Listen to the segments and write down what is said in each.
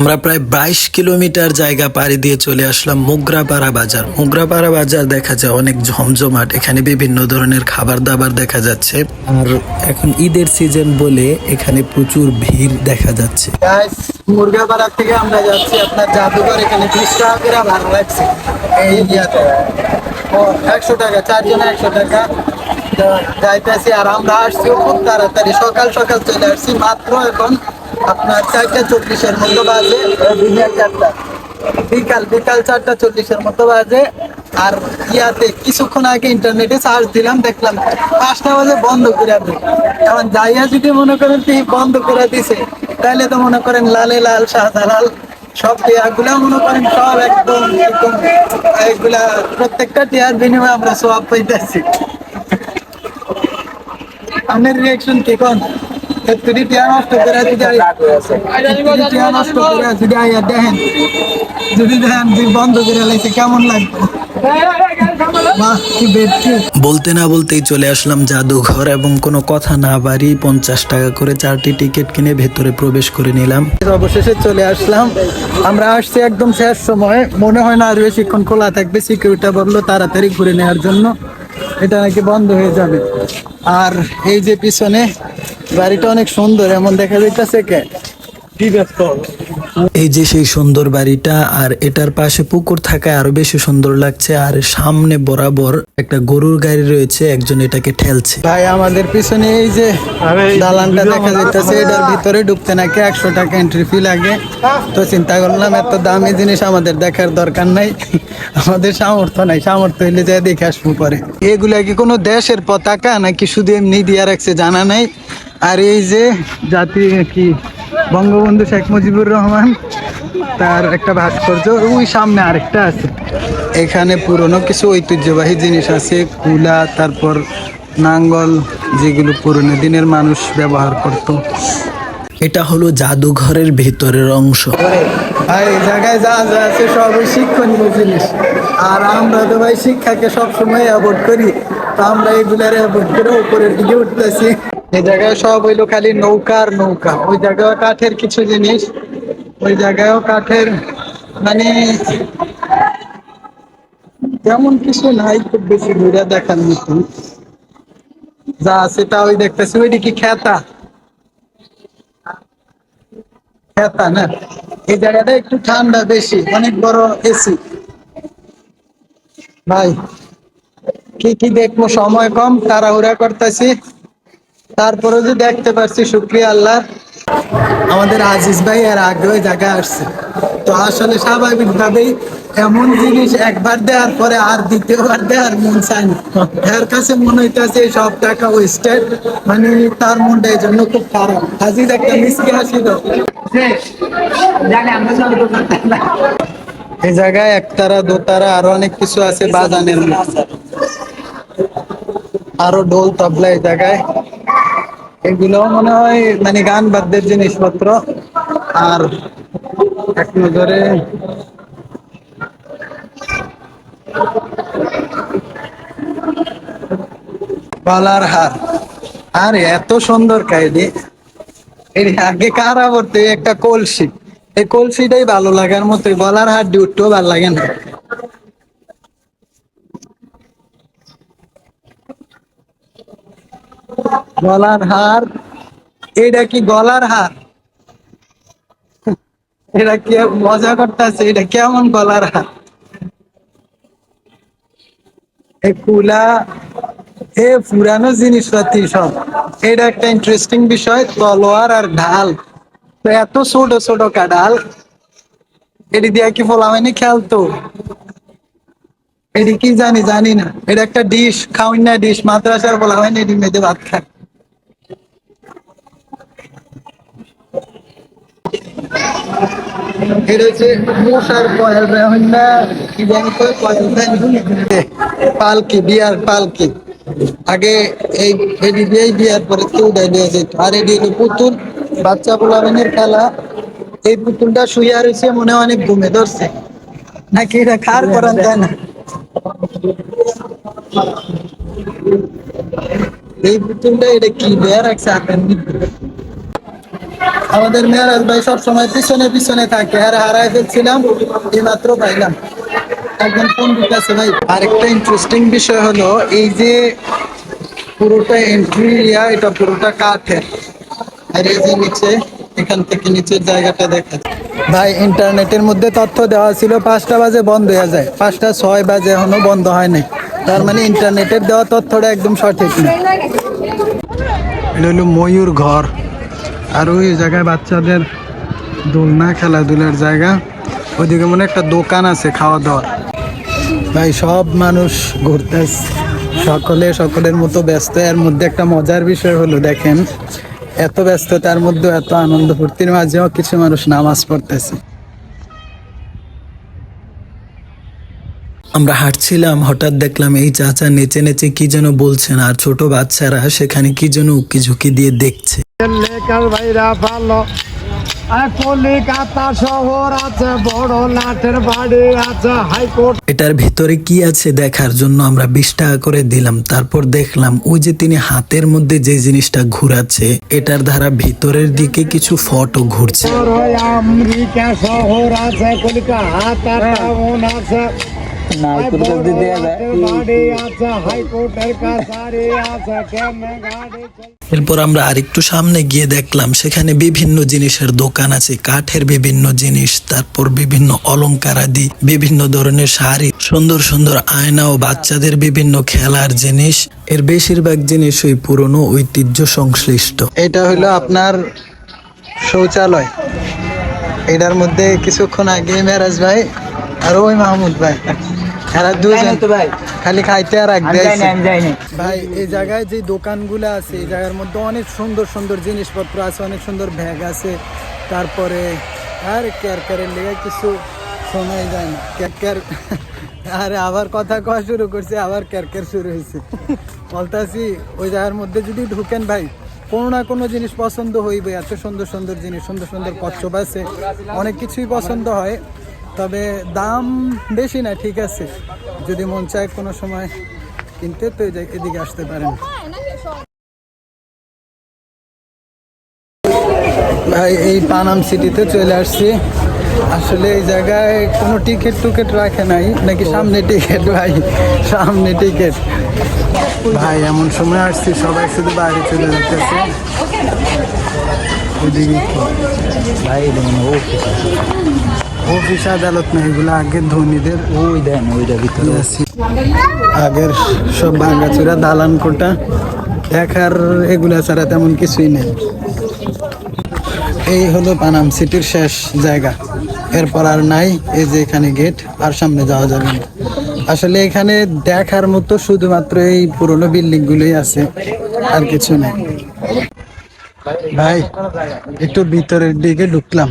আমরা প্রায় বাইশ কিলোমিটার জায়গা পাড়ি দিয়ে চলে আসলাম মুগরাপাড়া বাজার। মুগরাপাড়া বাজার দেখা যায় অনেক ঝমঝমাট। এখানে বিভিন্ন ধরনের খাবার দাবার দেখা যাচ্ছে। আর এখন ঈদের সিজন বলে এখানে প্রচুর ভিড় দেখা যাচ্ছে। মুরগাপাড়া থেকে আমরা যাচ্ছি আপনার জাদুঘর। এখানে বিশ টাকা করে ভাড়া লাগছে এই ও, একশো টাকা, চারজনে একশো টাকা। যাইতেছি আর আমরা আসছি খুব তাড়াতাড়ি। সকাল সকাল চলে আসছি। মাত্র এখন আপনার চারটা চল্লিশের মতো বাজে। বিকেল চারটা। বিকাল বিকাল চারটা চল্লিশের মতো বাজে। আর ইয়াতে কিছুক্ষণ আগে ইন্টারনেটে সার্চ দিলাম, দেখলাম পাঁচটা বাজে, বন্ধ করে দেবে এখন যাইয়া যদি মনে করেন কি বন্ধ করে দিছে তাহলে তো মনে করেন লালে লাল শাহজালাল সব টিয়াগুলা মনে করেন সব একদম একদম, এগুলা প্রত্যেকটা টিয়ার বিনিময়ে আমরা সব পাইতেছি। আমার রিয়াকশন কি কোন? টিয়া নষ্ট করে টিয়া নষ্ট করে যদি আইয়া দেখেন যদি দেখেন বন্ধ করে লাইছে কেমন বলতে না বলতেই চলে আসলাম জাদুঘর এবং কোনো কথা না বাড়ি পঞ্চাশ টাকা করে চারটি টিকিট কিনে ভেতরে প্রবেশ করে নিলাম। অবশেষে চলে আসলাম। আমরা আসছি একদম শেষ সময়। মনে হয় না আর বেশিক্ষণ খোলা থাকবে সিকিউরিটি বলল তাড়াতাড়ি ঘুরে নেওয়ার জন্য। এটা নাকি বন্ধ হয়ে যাবে। আর এই যে পিছনে বাড়িটা অনেক সুন্দর, এমন দেখা যাইতেছে কে? এই যে সেই সুন্দর বাড়িটা আর এটার পাশে পুকুর থাকায় আরও বেশি সুন্দর লাগছে আর সামনে বরাবর একটা গরুর গাড়ি রয়েছে একজন এটাকে ঠেলছে। ভাই আমাদের পিছনে এই যে দালানটা দেখা যাইতেছে এটার ভিতরে ঢুকতে নাকি একশো টাকা এন্ট্রি ফি লাগে। তো চিন্তা করলাম এত দামি জিনিস আমাদের দেখার দরকার নাই। আমাদের সামর্থ্য নাই সামর্থ্য হইলে যাই দেখে আসব পরে। এগুলা কি কোনো দেশের পতাকা নাকি শুধু এমনি দিয়া রাখছে জানা নাই? আর এই যে জাতি কি বঙ্গবন্ধু শেখ মুজিবুর রহমান তার একটা ভাস্কর্য ওই সামনে আরেকটা আছে। এখানে পুরনো কিছু ঐতিহ্যবাহী জিনিস আছে কুলা তারপর নাঙ্গল যেগুলো পুরনো দিনের মানুষ ব্যবহার করতো। এটা হলো জাদুঘরের ভেতরের অংশ। জায়গায় যা যা আছে সবই শিক্ষণীয় জিনিস। আর আমরা তো ভাই শিক্ষাকে সবসময় অ্যাভয়েড করি তো আমরা এগুলার অ্যাভয়েড করে উপরের দিকে উঠতেছি। এই জায়গায় সব হইল খালি নৌকার নৌকা। ওই জায়গায় কাঠের কিছু জিনিস, ওই জায়গায়ও কাঠের মানে তেমন কিছু নাই, খুব বেশি ঘুরে দেখার মতন যা আছে তা ওই দেখতেছি। ওইটি কি খেতা। খেতা না? এই জায়গাটা একটু ঠান্ডা বেশি, অনেক বড় এসি ভাই, কি কি দেখব? সময় কম, তাড়াহুড়া করতেছি। তারপরে যে দেখতে পারছি, শুক্রিয়া আল্লাহ। আমাদের আজিজ ভাই আর আগে জায়গা আসছে। তো আসলে স্বাভাবিক ভাবেই এমন জিনিস একবার দেওয়ার পরে আর দ্বিতীয়বার দেওয়ার মন চায় না। এর কাছে মনে হইতেছে সব টাকা ওয়েস্টেড মানে তার মনটা এই জন্য খুব খারাপ। আজিজ, একটা মিসকে হাসি দাও। এই জায়গায় একতারা, দোতারা, আরও অনেক কিছু আছে বাজানের। আরও ঢোল তবলা এই জায়গায়। এগুলো মনে হয় মানে গান বাদ্যের জিনিসপত্র। আর এক নজরে গলার হার। আর, এত সুন্দর কাহিনী। এর আগে কারা বলতে একটা কলসি। এই কলসিটাই ভালো লাগার মতো গলার হার উঠতেও ভালো লাগে না। গলার হার? এটা কি গলার হার? এটা কি মজা করতেছে? এটা কেমন গলার হার? এ কুলা, এ পুরানো জিনিসপাতি সব। এটা একটা ইন্টারেস্টিং বিষয়, তলোয়ার আর ঢাল। তো এত ছোট ছোট কাডাল এটি দিয়া কি ফলা হয়নি? খেলতো এটি কি জানি? জানি না। এটা একটা ডিশ খাওয়াই না ডিশ মাদ্রাসার বলা হয়নি, এটি মেয়েদের ভাত খায়। এটা মশার কয়েল না? কি জানি পালকি, বিয়ার পালকি। আগে এই এডি দিয়েই বিয়ার পরে তো দেওয়া যেত। আর এডি হলো পুতুল, বাচ্চা পোলাবেনের খেলা। এই পুতুলটা শুয়ে রয়েছে, মনে অনেক ঘুমে ধরছে। নাকি এটা খার করান যায় না? এই পুতুলটা, এটা কি দেয়া রাখছে মধ্যে আমাদের মেয়ারাজ ভাই সবসময় পিছনে পিছনে থাকে। আর হারাই ফেলছিলাম, এই মাত্র পাইলাম। একজন পন্ডিত আছে ভাই? আরেকটা ইন্টারেস্টিং বিষয় হলো, এই যে পুরোটা এন্ট্রি এরিয়া এটা পুরোটা কাঠের। আর এই যে নিচে, এখান থেকে নিচের জায়গাটা দেখা। ভাই, ইন্টারনেটের মধ্যে তথ্য দেওয়া ছিল, পাঁচটা বাজে বন্ধ হয়ে যায়। পাঁচটা ছয় বাজে এখনও বন্ধ হয় নাই। তার মানে ইন্টারনেটের দেওয়া তথ্যটা একদম সঠিক না। এটা হলো ময়ূর ঘর। আর ওই জায়গায় বাচ্চাদের দোলনা, খেলাধুলার জায়গা। ওইদিকে মনে একটা দোকান আছে খাওয়া দাওয়ার ভাই, সব মানুষ ঘুরতে সকলে সকলের মতো ব্যস্ত। এর মধ্যে একটা মজার বিষয় হলো, দেখেন, এত ব্যস্ত তার মধ্যে এত আনন্দ ফুর্তির মাঝেও কিছু মানুষ নামাজ পড়তেছে। আমরা হাঁটছিলাম হঠাৎ দেখলাম এই চাচা নেচে নেচে কি যেন বলছেন আর ছোট বাচ্চারা সেখানে কি যেন উকি ঝুঁকি দিয়ে দেখছে। এটার ভিতরে কি আছে দেখার জন্য আমরা বিশ টাকা করে দিলাম তারপর দেখলাম ওই যে তিনি হাতের মধ্যে যে জিনিসটা ঘুরাচ্ছে এটার ধারা ভিতরের দিকে কিছু ফটো ঘুরছে। আমেরিকা শহর আছে কলিকাতা টাউন আছে। এরপর আমরা আরেকটু সামনে গিয়ে দেখলাম সেখানে বিভিন্ন জিনিসের দোকান আছে কাঠের বিভিন্ন জিনিস তারপর বিভিন্ন অলংকার আদি বিভিন্ন ধরনের শাড়ি সুন্দর সুন্দর আয়না ও বাচ্চাদের বিভিন্ন খেলার জিনিস। এর বেশিরভাগ জিনিস ওই পুরনো ঐতিহ্য সংশ্লিষ্ট। এটা হলো আপনার শৌচালয়। এটার মধ্যে কিছুক্ষণ আগে মেরাজ ভাই আর ওই মাহমুদ ভাই। এরা দুজন খালি খাইতে আর রাখতে ভাই এই জায়গায় যে দোকানগুলো আছে এই জায়গার মধ্যে অনেক সুন্দর সুন্দর জিনিসপত্র আছে অনেক সুন্দর ব্যাগ আছে। তারপরে আর কেয়ার কেয়ারের লেগে কিছু শোনাই যায় না। কেয়ার কেয়ার আরে আবার কথা কওয়া শুরু করছে আবার কেয়ার কেয়ার শুরু হয়েছে। বলতাছি ওই জায়গার মধ্যে যদি ঢুকেন ভাই কোনো না কোনো জিনিস পছন্দ হইবে। এত সুন্দর সুন্দর জিনিস সুন্দর সুন্দর কচ্ছপ আছে। অনেক কিছুই পছন্দ হয়। তবে দাম বেশি না, ঠিক আছে। যদি মন চায় কোনো সময় কিনতে, তো এদিকে আসতে পারেন। ভাই, এই পানাম সিটিতে চলে আসছি। আসলে এই জায়গায় কোনো টিকিট টুকেট রাখে নাই, নাকি সামনে টিকিট, ভাই? সামনে টিকিট। ভাই, এমন সময় আসছি, সবাই শুধু বাইরে চলে যাচ্ছে। কি? অফিস আদালত না এগুলো আগের ধনীদের ওই দেন ওইটা ভিতরে আগের সব ভাঙ্গাচুরা দালান কোটা দেখার এগুলা ছাড়া তেমন কিছুই নেই। এই হলো পানাম সিটির শেষ জায়গা। এরপর আর নাই এই যে এখানে গেট আর সামনে যাওয়া যাবে না। আসলে এখানে দেখার মতো শুধুমাত্র এই পুরনো বিল্ডিং গুলোই আছে আর কিছু নেই। ভাই একটু ভিতরের দিকে ঢুকলাম।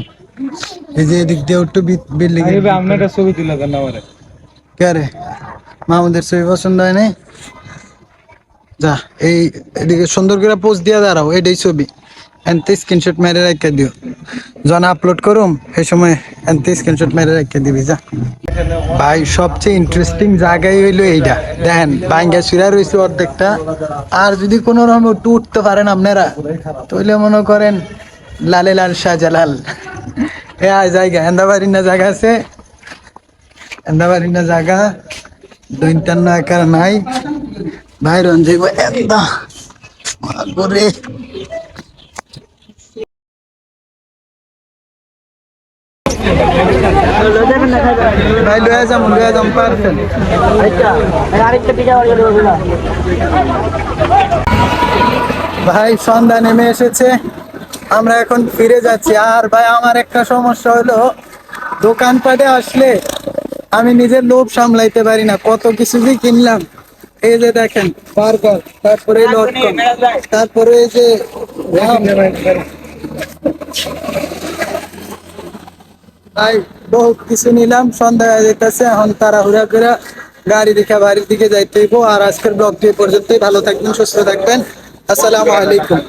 এই যে এদিক দিয়ে একটু বিল্ডিং আপনার ছবি তুলে দেন আমারে। কে রে? মামুদের ছবি পছন্দ হয় নাই? যা এই এদিকে সুন্দর করে পোস্ট দিয়ে দাঁড়াও এটাই ছবি। এনতে স্ক্রিনশট মেরে রেখে দিও। যখন আপলোড করুম এই সময় এনতে স্ক্রিনশট মেরে রেখে দিবি যা। ভাই সবচেয়ে ইন্টারেস্টিং জায়গায় হইল এইটা দেখেন বাঙ্গা চুরা রয়েছে অর্ধেকটা। আর যদি কোনো রকম একটু উঠতে পারেন আপনারা তাহলে মনে করেন লালে লাল শাহজালাল। আয় জায়গা। এন্দাবাড়ি না জায়গা আছে? এন্দাবাড়ি না জায়গা? দৈন্তান্ন একার নাই। ভাই রঞ্জিব এন্দা। করে ভাই, লয়ে যাম লয়ে যাম পারছেন ভাই, সন্ধ্যা নেমে এসেছে। আমরা এখন ফিরে যাচ্ছি। আর ভাই, আমার একটা সমস্যা হলো, দোকানপাটে আসলে আমি নিজের লোভ সামলাইতে পারি না। কত কিছু যে কিনলাম। এই যে দেখেন, বার্গার, তারপরে তারপরে এই যে ভাই, বহুত কিছু নিলাম, সন্ধ্যা হয়ে যেতেছে এখন তাড়াহুড়া করে গাড়ি দেখে বাড়ির দিকে যাইতে আর আজকের ব্লগটি পর্যন্তই। ভালো থাকবেন, সুস্থ থাকবেন। আসসালামু আলাইকুম।